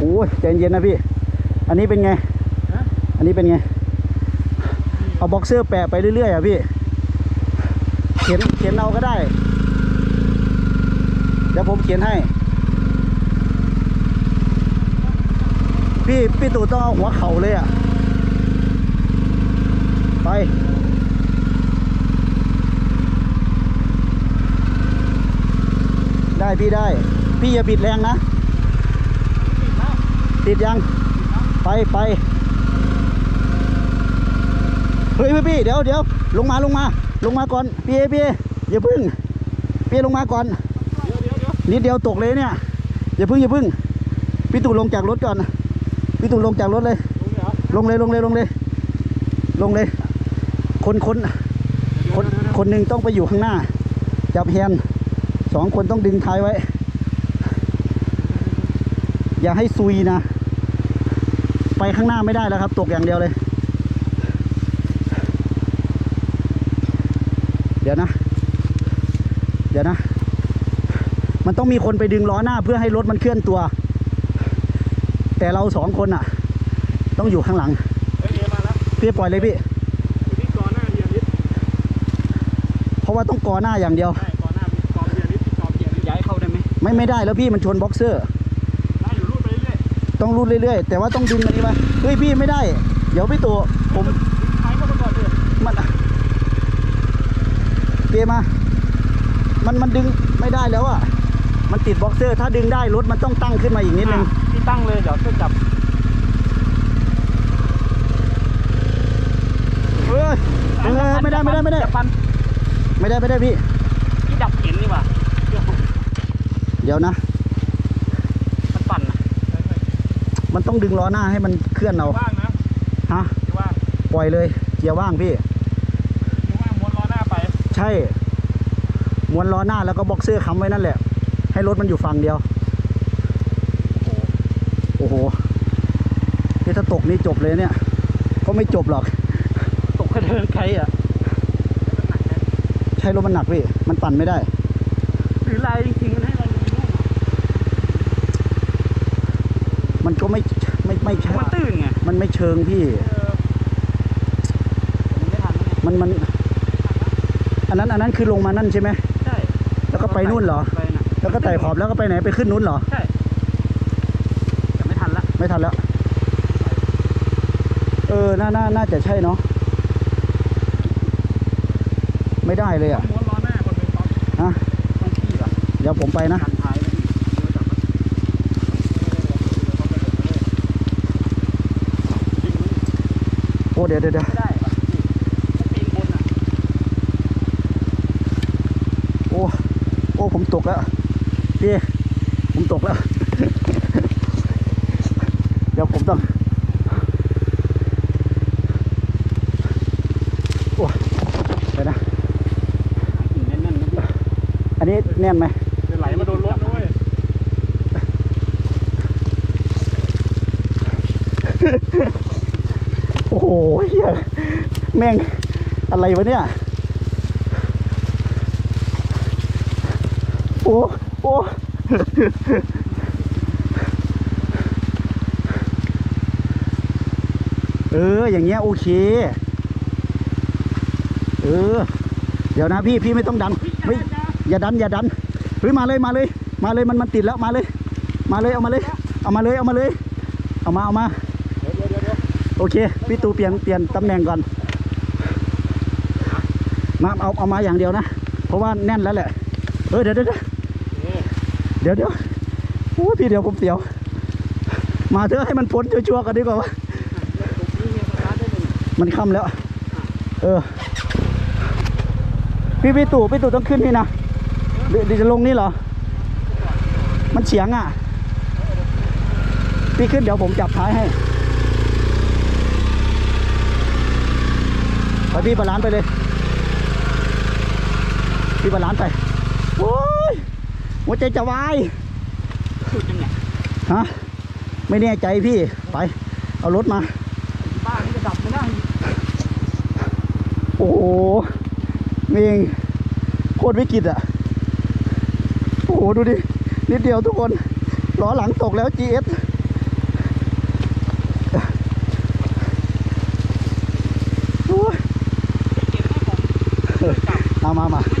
โอ้ยใจเย็นนะพี่ อันนี้เป็นไง อันนี้เป็นไง เอาบ็อกเซอร์แปะไปเรื่อยๆอะพี่ เขียนเขียนเอาก็ได้ เดี๋ยวผมเขียนให้ พี่ พี่ตู่ต้องเอาหัวเข่าเลยอะ ไปได้พี่ได้ พี่อย่าบิดแรงนะ ติดยัง ไปไปเฮ้ยพี่พี่เดี๋ยวเดี๋ยวลงมาลงมา ลงมาก่อนพี่เอพี่เออย่าพึ่งพี่ลงมาก่อนนิดเดียวตกเลยเนี่ยอย่าพึ่งอย่าพึ่งพี่ตู่ลงจากรถก่อนพี่ตู่ลงจากรถเลย ลงเลยลงเลยลงเลย ลงเลย คนคนคนคนหนึ่งต้องไปอยู่ข้างหน้า จับแฮนสองคนต้องดึงท้ายไว้ อย่าให้ซุยนะ ไปข้างหน้าไม่ได้แล้วครับ ตกอย่างเดียวเลย เดี๋ยวนะ เดี๋ยวนะ มันต้องมีคนไปดึงล้อหน้าเพื่อให้รถมันเคลื่อนตัว แต่เราสองคนอะ ต้องอยู่ข้างหลังเฮ้ยเอมาแล้วพี่ปล่อยเลยพี่อยู่ที่กอหน้าเฮียนิดเพราะว่าต้องกอหน้าอย่างเดียวใช่กอหน้ากอเฮียนิดกอเฮียนิดย้ายเข้าได้ไหมไม่ไม่ได้แล้วพี่มันชนบ็อกเซอร์ ได้อยู่รูดไปเรื่อย ต้องรูดเรื่อยๆ แต่ว่าต้องดึงอันนี้มาเฮ้ยพี่ไม่ได้ เดี๋ยวพี่ตู่ผมๆท้ายเข้าไปก่อนเลยมันเกมา มันมันดึงไม่ได้แล้วอะมันติดบ็อกเซอร์ ถ้าดึงได้รถมันต้องตั้งขึ้นมาอีกนิดนึงที่ตั้งเลยเดี๋ยวช่วยจับเฮ้ยเออไม่ได้ไม่ได้ไม่ได้จับปันไม่ได้ไม่ได้พี่ที่ดับเข็นนี่หว่าเดี๋ยวเดี๋ยวนะ มันปั่นนะ มันต้องดึงล้อหน้าให้มันเคลื่อนเอาว่างนะฮะที่ว่างปล่อยเลยเกียร์ว่างพี่ที่ว่างม้วนล้อหน้าไป ใช่ม้วนล้อหน้าแล้วก็บ็อกเซอร์ค้ำไว้นั่นแหละ ให้รถมันอยู่ฝั่งเดียว โอ้โหนี่ถ้าตกนี่จบเลยเนี่ย ก็ไม่จบหรอก ตกกระเดินใครอะใช่รถมันหนักพี่ มันปั่นไม่ได้ หรือลายจริงๆมันให้เราดูนู่น มันก็ไม่ไม่ไม่ใช่มันตื้นไงมันไม่เชิงพี่เออมันไม่ทันไงมันมัน อันนั้นอันนั้นคือลงมานั่นใช่ไหมใช่แล้วก็ไปนู่นเหรอไปน่ะแล้วก็ไต่ขอบแล้วก็ไปไหนไปขึ้นนู้นเหรอใช่แต่ไม่ทันละไม่ทันแล้วเออน่าน่าน่าจะใช่เนาะไม่ได้เลยอะม้วนล้อหน้าคนเป็นป๊อปฮะต้องขี้ก่อนเดี๋ยวผมไปนะ กันท้ายนะพี่จับมัน โอ้เดี๋ยวเดี๋ยวเดี๋ยวไม่ได้ปะปีนบนอะโอ้โอ้ผมตกแล้วพี่ผมตกแล้ว เดี๋ยวผมต้องโอ้ไปนะแน่นๆนะพี่อันนี้แน่นไหมจะไหลมาโดนรถด้วย โอ้โหเฮียแม่งอะไรวะเนี่ย โอ้โอ้เออ อย่างเงี้ยโอเค เออ เดี๋ยวนะพี่พี่ไม่ต้องดันเฮ้ยอย่าดันอย่าดันเฮ้ยมาเลยมาเลย มาเลยมันมันติดแล้วมาเลย มาเลยเอามาเลย เอามาเลยเอามาเลย เอามาเอามา โอเคพี่ตูเปลี่ยนเปลี่ยนตำแหน่งก่อน มาเอาเอามาอย่างเดียวนะ เพราะว่าแน่นแล้วแหละ เออเดี๋ยวเดี๋ยวเดี๋ยวเดี๋ยวโอ้พี่เดี๋ยวผมเสียว มาเถอะให้มันพ้นชัวร์ๆกันดีกว่าวะมันค่ำแล้ว เออ พี่พี่ตู่พี่ตู่ต้องขึ้นนี่นะเดี๋ยวจะลงนี่เหรอ มันเฉียงอะ พี่ขึ้นเดี๋ยวผมจับท้ายให้ ไปพี่บาลานซ์ไปเลย พี่บาลานซ์ไป โอ้ยหัวใจจะวายสุดยังไงฮะ ไม่แน่ใจพี่ ไป เอารถมา บ้านนี่จะดับไม่ได้โอ้โหเมงโคตรวิกฤตอะ โอ้โห ดูดิ นิดเดียวทุกคน ล้อหลังตกแล้ว GS ช่ว